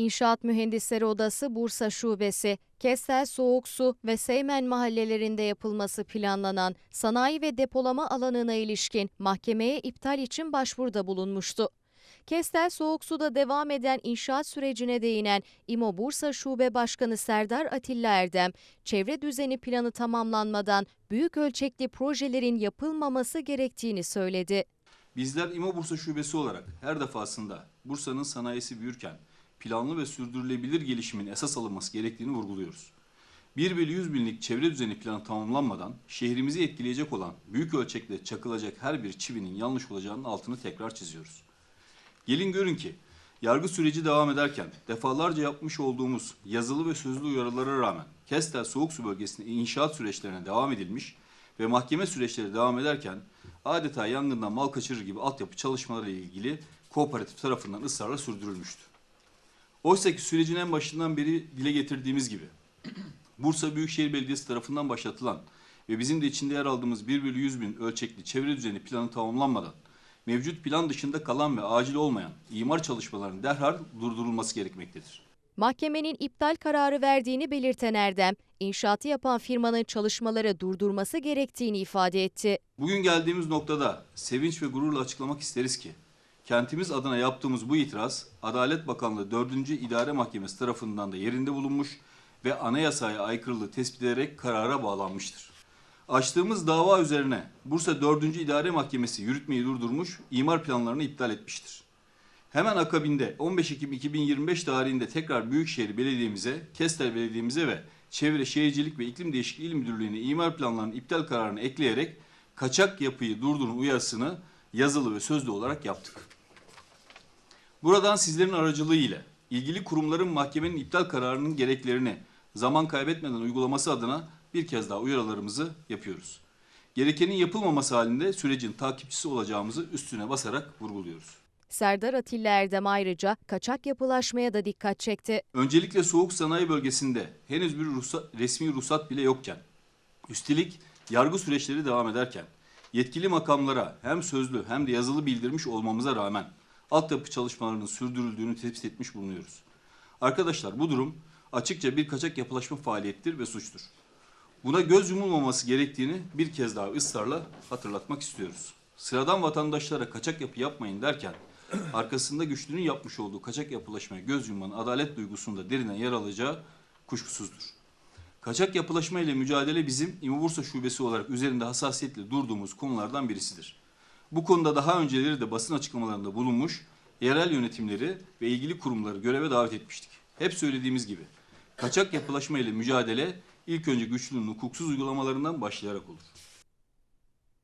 İnşaat Mühendisleri Odası Bursa Şubesi, Kestel Soğuk Su ve Seymen mahallelerinde yapılması planlanan sanayi ve depolama alanına ilişkin mahkemeye iptal için başvuruda bulunmuştu. Kestel Soğuk Su'da devam eden inşaat sürecine değinen İMO Bursa Şube Başkanı Serdar Atilla Erdem, çevre düzeni planı tamamlanmadan büyük ölçekli projelerin yapılmaması gerektiğini söyledi. Bizler İMO Bursa Şubesi olarak her defasında Bursa'nın sanayisi büyürken planlı ve sürdürülebilir gelişimin esas alınması gerektiğini vurguluyoruz. 1 bölü 100 binlik çevre düzeni planı tamamlanmadan şehrimizi etkileyecek olan büyük ölçekte çakılacak her bir çivinin yanlış olacağının altını tekrar çiziyoruz. Gelin görün ki yargı süreci devam ederken defalarca yapmış olduğumuz yazılı ve sözlü uyarılara rağmen Kestel Soğuk Su Bölgesi'nde inşaat süreçlerine devam edilmiş ve mahkeme süreçleri devam ederken adeta yangından mal kaçırır gibi altyapı çalışmaları ile ilgili kooperatif tarafından ısrarla sürdürülmüştü. Oysa ki sürecin en başından beri dile getirdiğimiz gibi Bursa Büyükşehir Belediyesi tarafından başlatılan ve bizim de içinde yer aldığımız 1 bölü 100 bin ölçekli çevre düzeni planı tamamlanmadan mevcut plan dışında kalan ve acil olmayan imar çalışmalarının derhal durdurulması gerekmektedir. Mahkemenin iptal kararı verdiğini belirten Erdem, inşaatı yapan firmanın çalışmaları durdurması gerektiğini ifade etti. Bugün geldiğimiz noktada sevinç ve gururla açıklamak isteriz ki kentimiz adına yaptığımız bu itiraz Adalet Bakanlığı 4. İdare Mahkemesi tarafından da yerinde bulunmuş ve anayasaya aykırılığı tespit ederek karara bağlanmıştır. Açtığımız dava üzerine Bursa 4. İdare Mahkemesi yürütmeyi durdurmuş, imar planlarını iptal etmiştir. Hemen akabinde 15 Ekim 2025 tarihinde tekrar Büyükşehir Belediye'mize, Kestel Belediye'mize ve Çevre Şehircilik ve İklim Değişikliği İl Müdürlüğü'ne imar planlarının iptal kararını ekleyerek kaçak yapıyı durdurun uyarısını yazılı ve sözlü olarak yaptık. Buradan sizlerin aracılığı ile ilgili kurumların mahkemenin iptal kararının gereklerini zaman kaybetmeden uygulaması adına bir kez daha uyarılarımızı yapıyoruz. Gerekenin yapılmaması halinde sürecin takipçisi olacağımızı üstüne basarak vurguluyoruz. Serdar Atilla Erdem ayrıca kaçak yapılaşmaya da dikkat çekti. Öncelikle soğuk sanayi bölgesinde henüz bir ruhsat, resmi ruhsat bile yokken, üstelik yargı süreçleri devam ederken, yetkili makamlara hem sözlü hem de yazılı bildirmiş olmamıza rağmen altyapı çalışmalarının sürdürüldüğünü tespit etmiş bulunuyoruz. Arkadaşlar bu durum açıkça bir kaçak yapılaşma faaliyettir ve suçtur. Buna göz yumulmaması gerektiğini bir kez daha ısrarla hatırlatmak istiyoruz. Sıradan vatandaşlara kaçak yapı yapmayın derken arkasında güçlünün yapmış olduğu kaçak yapılaşmaya göz yummanın adalet duygusunda derine yer alacağı kuşkusuzdur. Kaçak yapılaşma ile mücadele bizim İMO Şubesi olarak üzerinde hassasiyetle durduğumuz konulardan birisidir. Bu konuda daha önceleri de basın açıklamalarında bulunmuş, yerel yönetimleri ve ilgili kurumları göreve davet etmiştik. Hep söylediğimiz gibi kaçak yapılaşma ile mücadele ilk önce güçlünün hukuksuz uygulamalarından başlayarak olur.